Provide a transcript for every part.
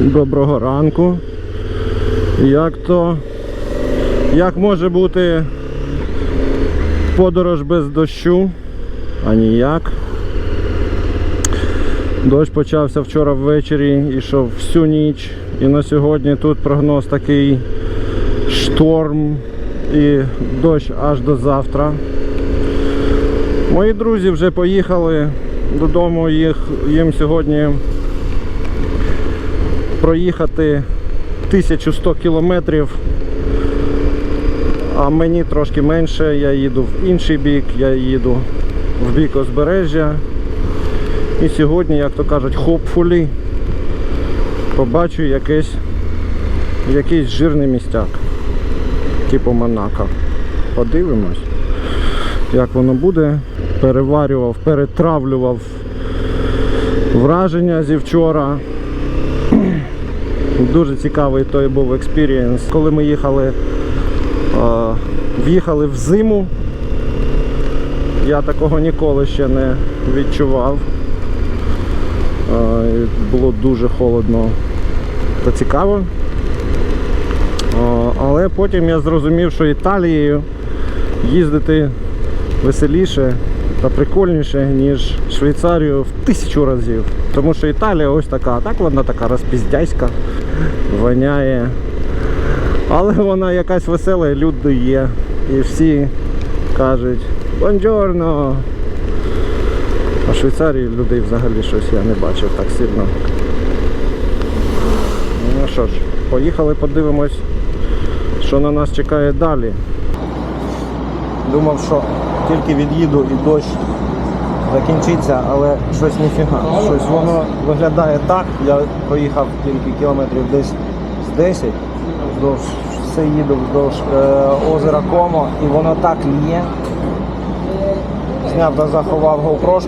Доброго ранку. Як то. Як може бути подорож без дощу? А ніяк. Дощ почався вчора ввечері, ішов всю ніч. І на сьогодні тут прогноз такий шторм і дощ аж до завтра. Мої друзі вже поїхали додому. Їх, їм сьогодні проїхати 1100 кілометрів. А мені трошки менше, я їду в інший бік, я їду в бік узбережжя. І сьогодні, як то кажуть, hopefully побачу якийсь, якийсь жирний містяк, типу Монако. Подивимось, як воно буде. Переварював, перетравлював враження зі вчора. Дуже цікавий той був експірієнс. Коли ми їхали, в'їхали в зиму, я такого ніколи ще не відчував. Було дуже холодно та цікаво. Але потім я зрозумів, що Італією їздити веселіше та прикольніше, ніж Швейцарію в тисячу разів. Тому що Італія ось така, а так вона така розпіздяйська, воняє. Але вона якась весела, і люди є. І всі кажуть Бонджорно. А в Швейцарії людей взагалі щось я не бачив так сильно. Ну що ж, поїхали, подивимось, що на нас чекає далі. Думав, що тільки від'їду і дощ закінчиться, але щось ніфіга. Щось воно виглядає так. Я проїхав тільки кілометрів десь з 10, вздовж, все їду вздовж е, озера Комо і воно так лє. Зняв та заховав GoPro,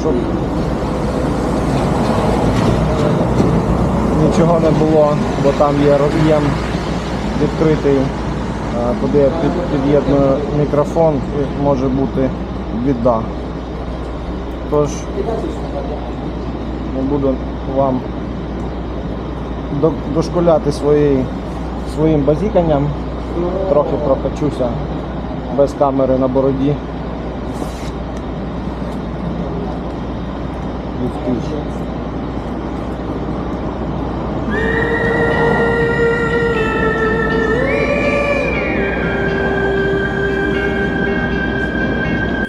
щоб нічого не було, бо там є роз'єм відкритий, куди я під'єдную мікрофон і може бути біда. Тож не буду вам дошкуляти своєї, своїм базіканням, трохи прокачуся без камери на бороді.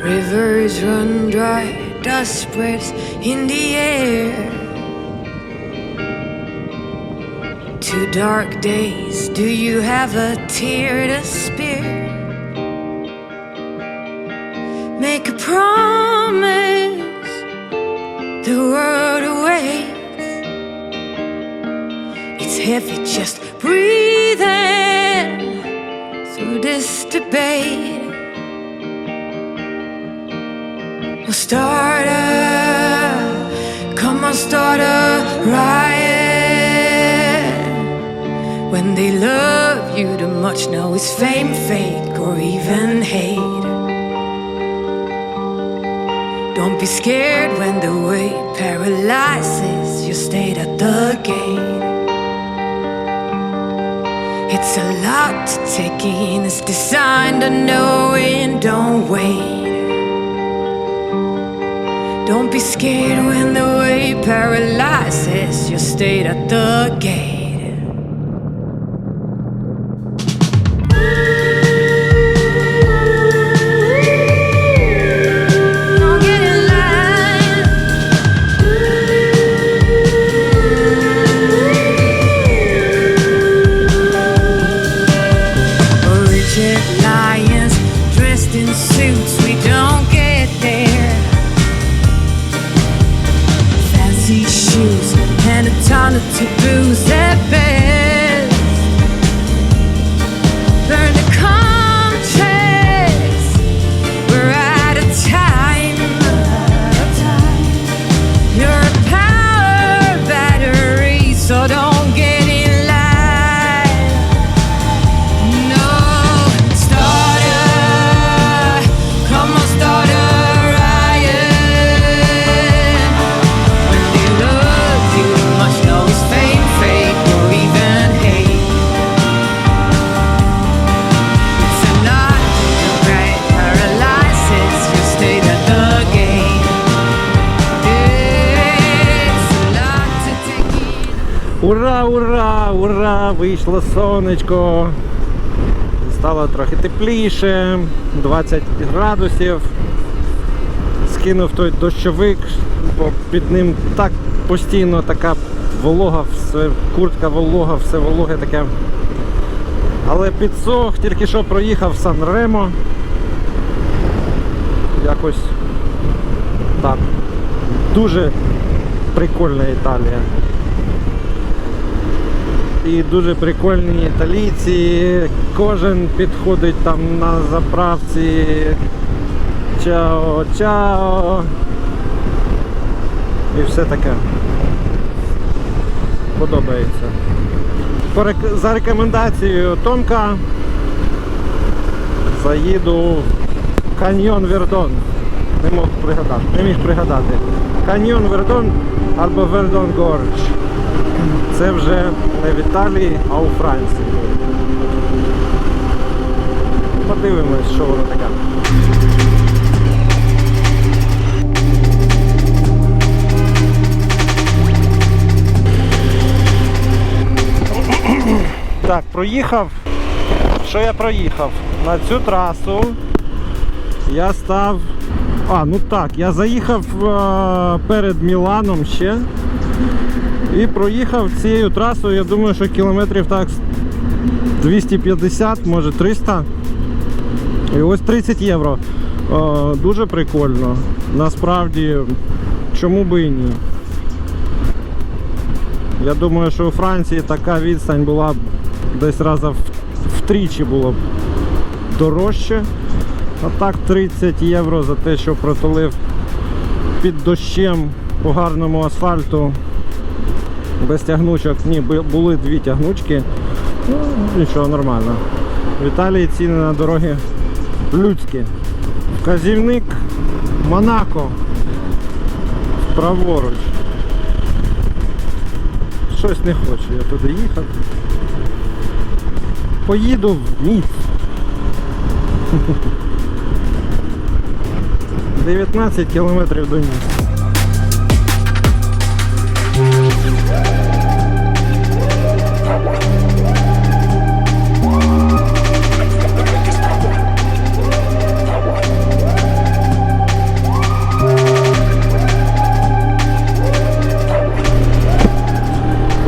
Rivers run dry, dust spreads in the air. Two dark days, do you have a tear to spare? Make a promise, the world awaits. It's heavy just breathing through this debate. Well, start a, come on, start a riot. When they love you too much, now it's fame, fake, or even hate. Don't be scared when the weight paralyzes You state at the gate. It's a lot to take in, it's designed to know and don't wait. Don't be scared when the weight paralyzes your state at the gate. Вийшло сонечко. Стало трохи тепліше, 20 градусів. Скинув той дощовик, бо під ним так постійно така волога, все, куртка волога, все вологе таке. Але підсох, тільки що проїхав Сан Ремо. Якось так. Дуже прикольна Італія. І дуже прикольні італійці. Кожен підходить там на заправці. Чао, чао. І все таке. Подобається. За рекомендацією Томка заїду в каньйон Вердон. Не мог пригадати, не міг пригадати. Каньйон Вердон або Вердон Гордж. Це вже не в Італії, а у Франції. Подивимось, що воно таке. Так, проїхав. Що я проїхав? На цю трасу я став. А, ну так, я заїхав е, перед Міланом ще. І проїхав цією трасою, я думаю, що кілометрів так 250, може 300. І ось 30 євро. Е, дуже прикольно. Насправді, чому би і ні. Я думаю, що у Франції така відстань була б десь раза в- втричі було б дорожче. А так 30 євро за те, що протулив під дощем по гарному асфальту без тягнучок. Ні, були дві тягнучки. Ну, нічого, нормально. В Італії ціни на дороги людські. Вказівник Монако. Праворуч. Щось не хочу я туди їхати. Поїду в Ніц. 19 кілометрів до Ніц.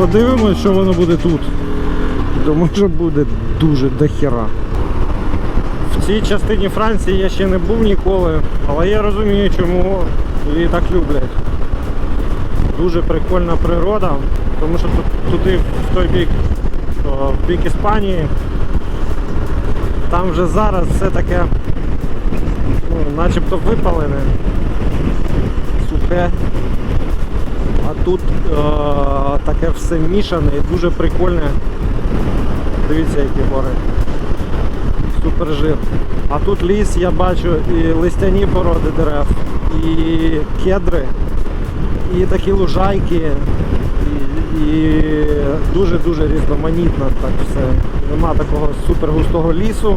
Подивимось, що воно буде тут. Думаю, що буде дуже дохера. В цій частині Франції я ще не був ніколи, але я розумію, чому її так люблять. Дуже прикольна природа, тому що тут, туди, в той бік, в бік Іспанії, там вже зараз все таке ну, начебто випалене, сухе. А тут е, таке все мішане і дуже прикольне. Дивіться, які гори. Супер жир. А тут ліс я бачу і листяні породи дерев, і кедри, і такі лужайки, і, і дуже-дуже різноманітно так все. Нема такого супер густого лісу,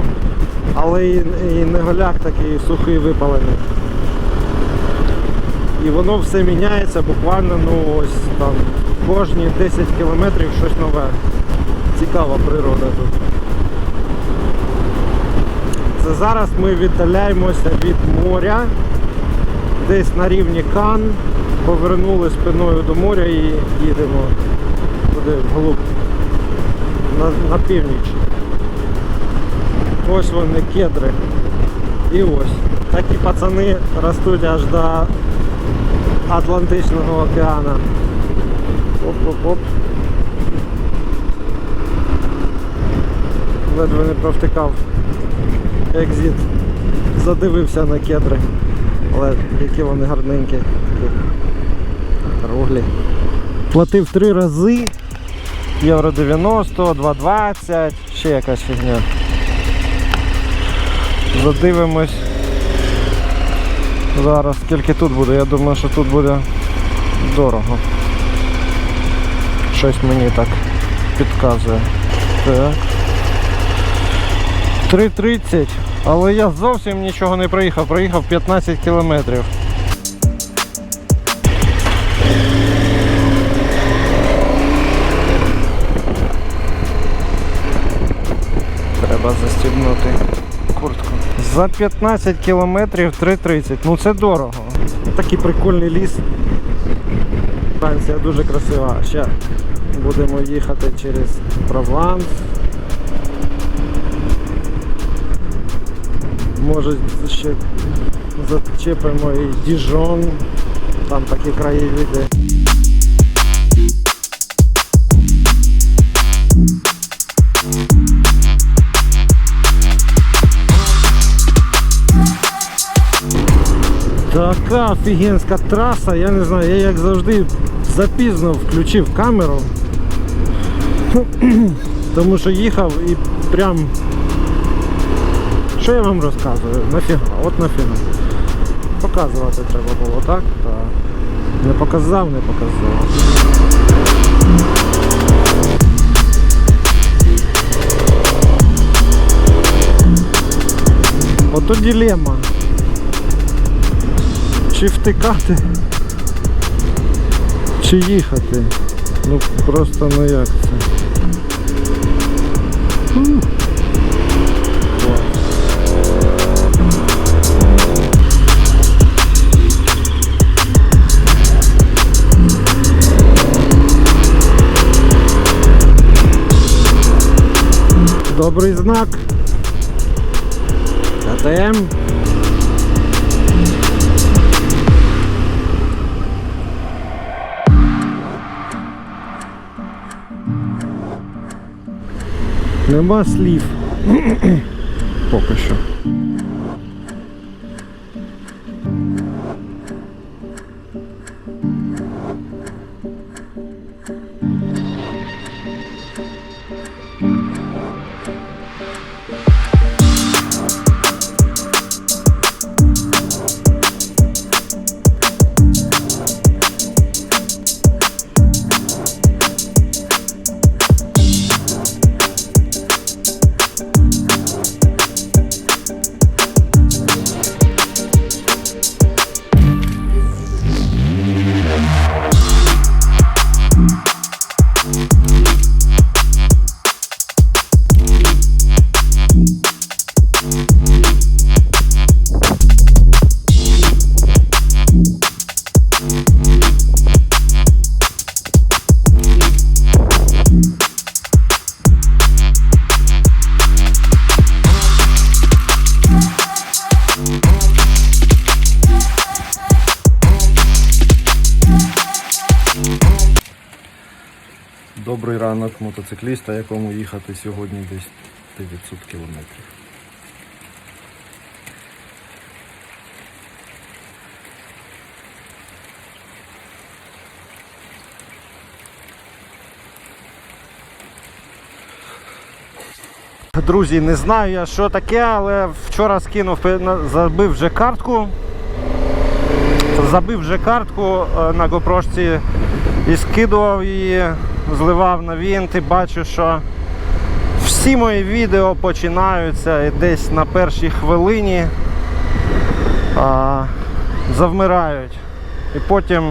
але і, і не голяк такий сухий випалений. І воно все міняється буквально ну ось там кожні 10 кілометрів щось нове. Цікава природа тут. Це зараз ми віддаляємося від моря, десь на рівні Кан, повернули спиною до моря і їдемо туди вглуб, на, на північ. Ось вони кедри. І ось. Такі пацани ростуть аж до Атлантичного океану. Оп-оп-оп. Ледве не провтикав екзит. Задивився на кедри. Але які вони гарненькі. Круглі. Платив три рази. Євро 90, 2,20, ще якась фігня. Задивимось. Зараз скільки тут буде, я думаю, що тут буде дорого. Щось мені так підказує. Так. 3.30, але я зовсім нічого не проїхав, проїхав 15 кілометрів. Треба застібнути. За 15 кілометрів 3.30. Ну це дорого. Такий прикольний ліс. Франція дуже красива. Ще будемо їхати через Прованс. Може ще зачепимо і Діжон. Там такі краєвиди. Така офігенська траса, я не знаю, я як завжди запізно включив камеру. Тому що їхав і прям. Що я вам розказую? Нафіга, от нафіга. Показувати треба було, так? Так. Не показав, не показав. Ото дилема. Чи втикати, чи їхати. Ну просто ну як це. Добрий знак. КТМ. Нема слів. Поки що. Мотоцикліста, якому їхати сьогодні десь 900 кілометрів. Друзі, не знаю я що таке, але вчора скинув, забив вже картку. Забив вже картку е, на GoPro і скидував її, зливав на вінт і бачу, що всі мої відео починаються і десь на першій хвилині а, завмирають. І потім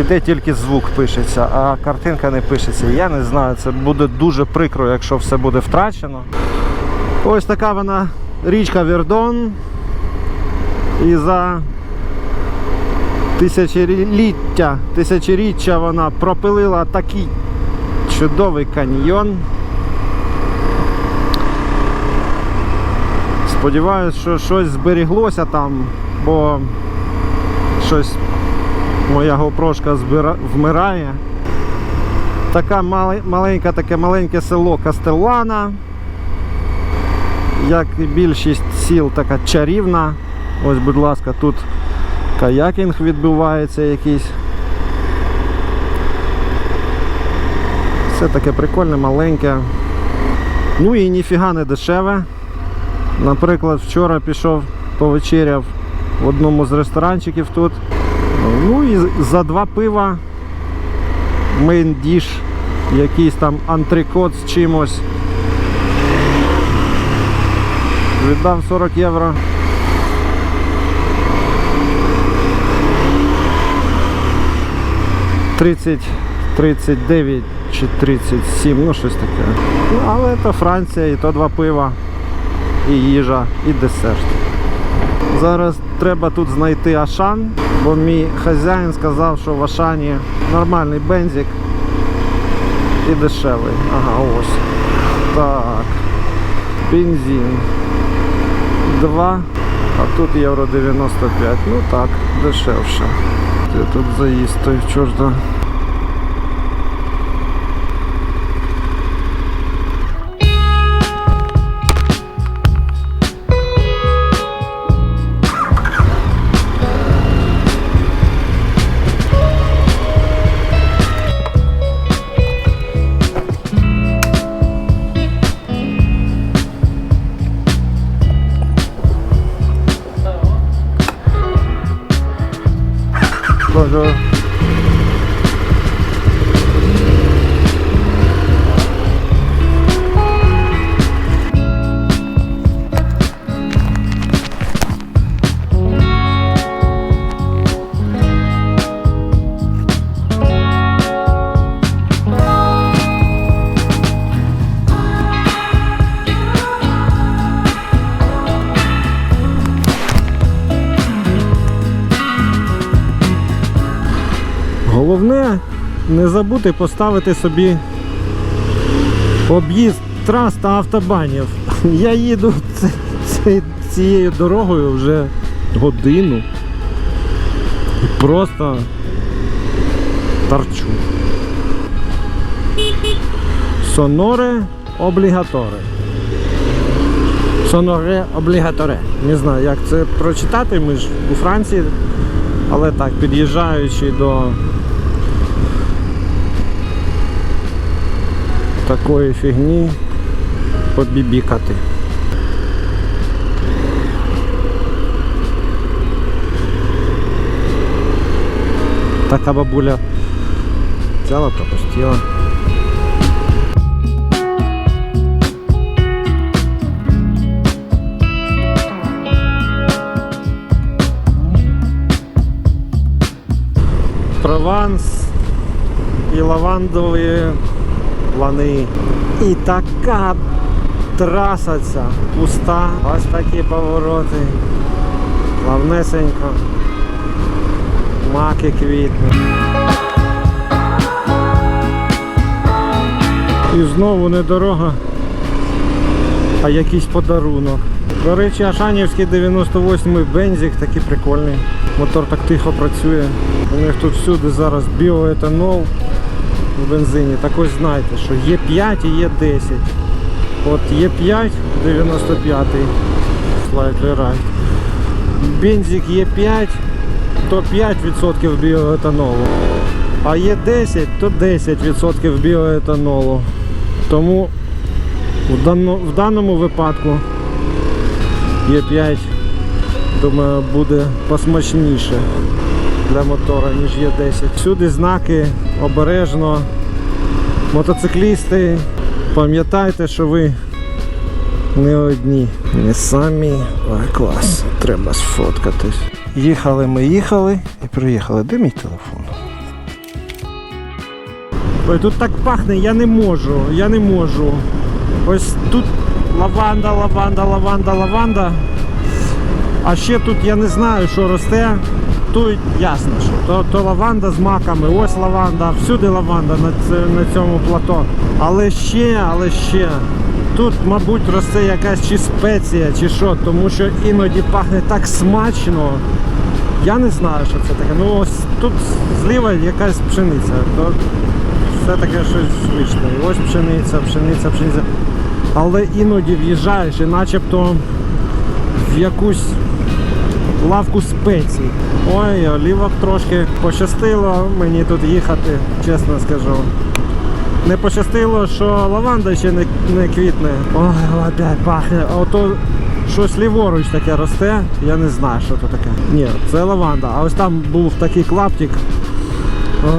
іде тільки звук пишеться, а картинка не пишеться. Я не знаю, це буде дуже прикро, якщо все буде втрачено. Ось така вона річка Вердон. І за тисячоліття, тисячоріччя вона пропилила такий чудовий каньйон. Сподіваюсь, що щось зберіглося там, бо щось моя гопрошка збира... вмирає. Така маленька, таке маленьке село Кастеллана. Як і більшість сіл, така чарівна. Ось, будь ласка, тут каякінг відбувається якийсь. Все таке прикольне, маленьке. Ну і ніфіга не дешеве. Наприклад, вчора пішов повечеряв в одному з ресторанчиків тут. Ну і за два пива мейн діш, якийсь там антрикот з чимось. Віддав 40 євро. Тридцять 39 чи 37, ну щось таке. Ну, але то Франція і то два пива. і їжа, і десерт. Зараз треба тут знайти Ашан, бо мій хазяїн сказав, що в Ашані нормальний бензик і дешевий. Ага, ось. Так. Бензин. 2, а тут євро 95. Ну так, дешевше. Де тут заїзд той чорта. Забути поставити собі об'їзд трас та автобанів. Я їду цією дорогою вже годину. Просто торчу. Соноре облігаторе. Соноре облігаторе. Не знаю, як це прочитати, ми ж у Франції, але так, під'їжджаючи до такої фігні побібікати. Така бабуля взяла, пропустила. Прованс і лавандові лани. І така траса ця пуста. Ось такі повороти. Плавнесенько. Маки квітнуть. І знову не дорога, а якийсь подарунок. До речі, Ашанівський 98 бензик такий прикольний. Мотор так тихо працює. У них тут всюди зараз біоетанол в бензині. Так ось знайте, що є 5 і є 10. От є 5, 95 slightly right. Бензик є 5, то 5% біоетанолу. А є 10, то 10% біоетанолу. Тому в, дано, в даному випадку є 5, думаю, буде посмачніше для мотора, ніж є 10. Всюди знаки обережно. Мотоциклісти, пам'ятайте, що ви не одні. Не самі. Ой, клас. Треба сфоткатись. Їхали ми їхали і приїхали. Де мій телефон? Ой, тут так пахне, я не можу, я не можу. Ось тут лаванда, лаванда, лаванда, лаванда. А ще тут я не знаю, що росте. Тут ясно, що то, то лаванда з маками, ось лаванда, всюди лаванда на, на цьому плато. Але ще, але ще. Тут, мабуть, росте якась чи спеція, чи що, тому що іноді пахне так смачно. Я не знаю, що це таке. Ну ось тут зліва якась пшениця. То все таке щось. І ось пшениця, пшениця, пшениця. Але іноді в'їжджаєш і начебто в якусь лавку спецій. Ой, олівок трошки пощастило мені тут їхати, чесно скажу. Не пощастило, що лаванда ще не, не квітне. Ой, опять пахне. А ото щось ліворуч таке росте, я не знаю, що це таке. Ні, це лаванда. А ось там був такий клаптик. А,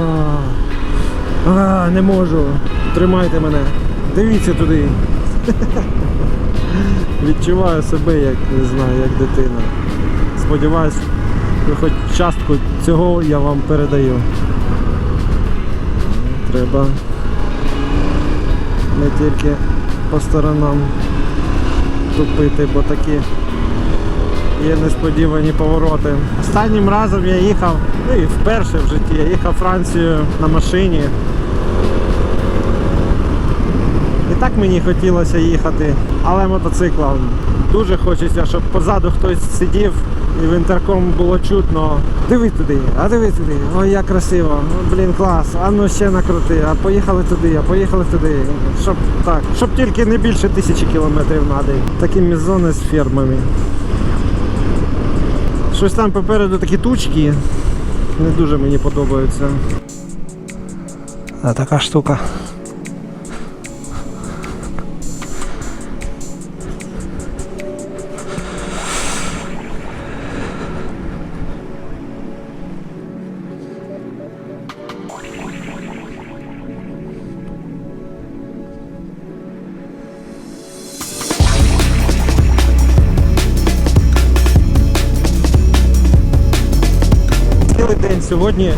а, не можу. Тримайте мене. Дивіться туди. Відчуваю себе як не знаю, як дитина. Сподіваюсь, хоч частку цього я вам передаю. Треба не тільки по сторонам тупити, бо такі є несподівані повороти. Останнім разом я їхав, ну і вперше в житті, я їхав Францію на машині. І так мені хотілося їхати, але мотоциклом дуже хочеться, щоб позаду хтось сидів і в інтерком було чутно. Диви туди, а диви туди, ой, як красиво, ну, блін, клас, а ну ще накрути, а поїхали туди, а поїхали туди. Щоб так, щоб тільки не більше тисячі кілометрів надо. Такі мізони з фермами. Щось там попереду такі тучки. Не дуже мені подобаються. А така штука. Сьогодні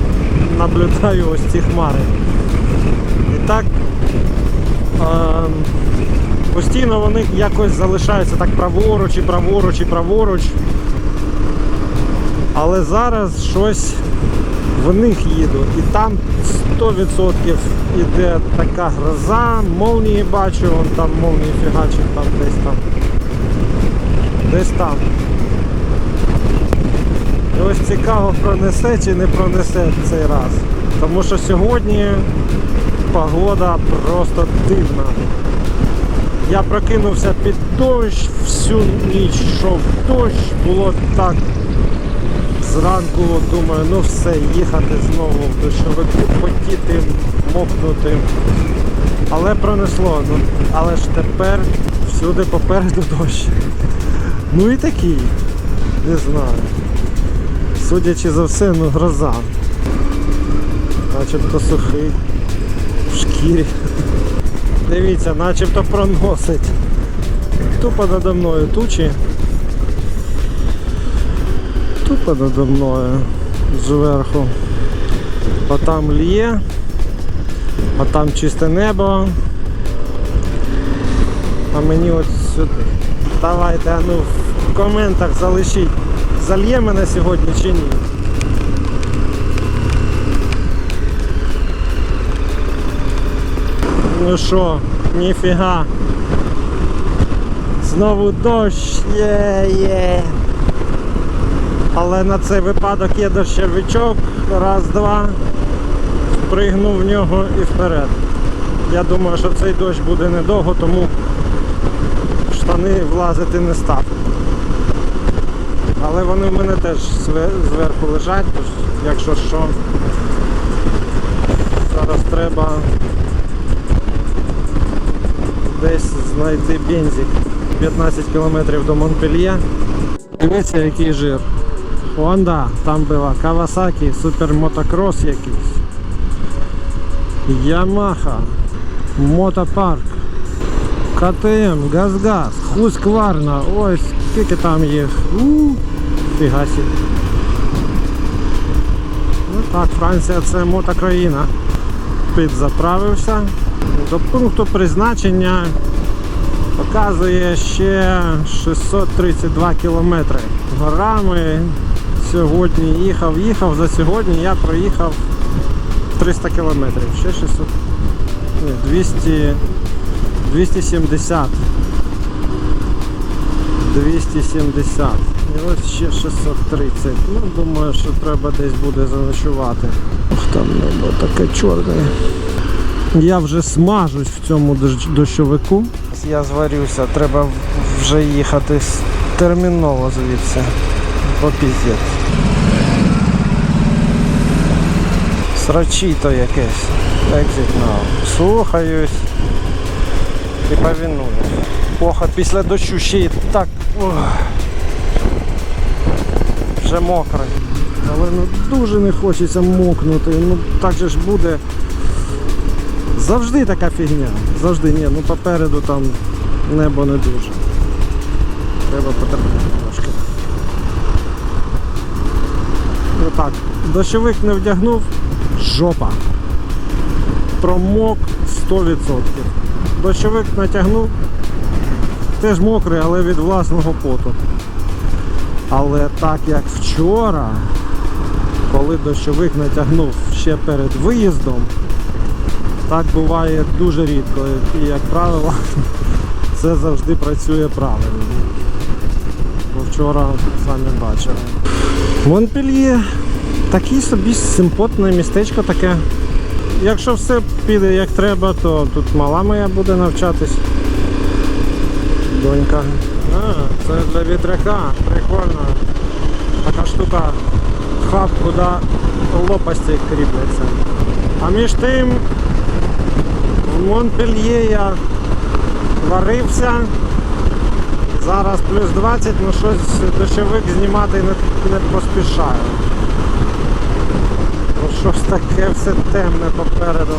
наблюдаю ось ці хмари. І так ем, постійно вони якось залишаються так праворуч і праворуч і праворуч. Але зараз щось в них їду. І там 100% іде така гроза, молнії бачу, вон там молнії фігачить, там десь там. Десь там. І ось цікаво, пронесе чи не пронесе цей раз. Тому що сьогодні погода просто дивна. Я прокинувся під дощ, всю ніч йшов дощ, було так. Зранку думаю, ну все, їхати знову в дощовику, потіти, мокнути. Але пронесло. Ну, але ж тепер всюди попереду дощ. Ну і такий. Не знаю. Судячи за все, ну гроза. Начебто сухий. В шкірі. Дивіться, начебто проносить. Тупо надо мною тучі. Тупо надо мною зверху. А там лє, а там чисте небо. А мені от сюди. Давайте, а ну в коментах залишіть, зальє мене сьогодні чи ні. Ну що, ніфіга. Знову дощ, є, є. Але на цей випадок є дощовичок. Раз, два. Пригнув в нього і вперед. Я думаю, що цей дощ буде недовго, тому штани влазити не став. Але вони в мене теж зверху лежать, тож якщо що, зараз треба десь знайти бензик. 15 кілометрів до Монпельє. Дивіться, який жир. Honda, там була Kawasaki, супермотокрос якийсь. Yamaha, Мотопарк, КТМ, Газгаз, Husqvarna, ось скільки там їх. У, фіга. Ну так, Франція це мотокраїна. Підзаправився. До пункту призначення показує ще 632 кілометри. Горами сьогодні їхав, їхав за сьогодні я проїхав 300 кілометрів. Ще 600. Ні, 200, 270. 270. І ось ще 630. Ну, думаю, що треба десь буде заночувати. Ох, там небо таке чорне. Я вже смажусь в цьому дощовику. Я зварюся, треба вже їхати терміново звідси. Бо піздець. Срачі то якесь. Exit now. Слухаюсь і повінуюсь. Плохо після дощу ще й так. ох, вже мокрий. Але ну дуже не хочеться мокнути. Ну так же ж буде. Завжди така фігня. Завжди ні. Ну попереду там небо не дуже. Треба потерпіти трошки. Ну так, дощовик не вдягнув, жопа. Промок 100%. Дощовик натягнув, теж мокрий, але від власного поту. Але так як вчора, коли дощовик натягнув ще перед виїздом, так буває дуже рідко. І як правило, це завжди працює правильно. Бо вчора самі бачили. Монпельє такий собі симпотне містечко таке. Якщо все піде як треба, то тут мала моя буде навчатись. Донька. А, це для вітряка. Прикольно. Така штука. Хаб, куди лопасті кріпляться. А між тим в Монпельє я варився. Зараз плюс 20, ну щось дощовик знімати не, не поспішаю. Ну щось таке все темне попереду.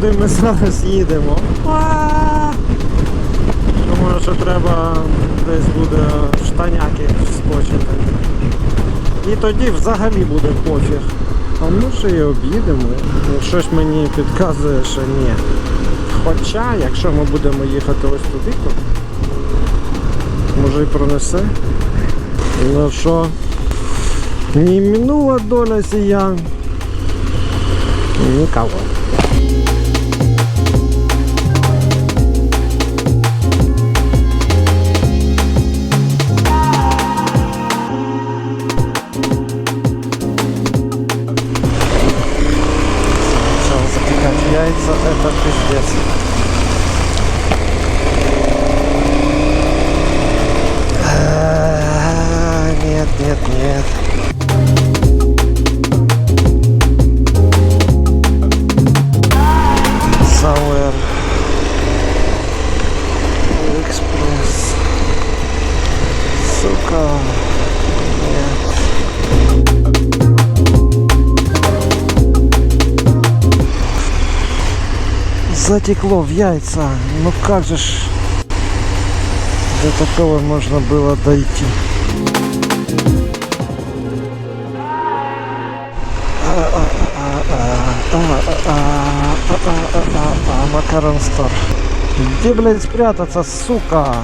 Туди ми зараз їдемо. Думаю, що треба десь буде штаняки вскочити. І тоді взагалі буде пофіг. А може і об'їдемо. Щось мені підказує, що ні. Хоча, якщо ми будемо їхати ось туди, то може і пронесе. Ну що, не минула доля сія. Нікого. Пиздец. Затекло в яйца. Ну как же ж до такого можно было дойти? Макарон Стор. Где, блядь, спрятаться, сука?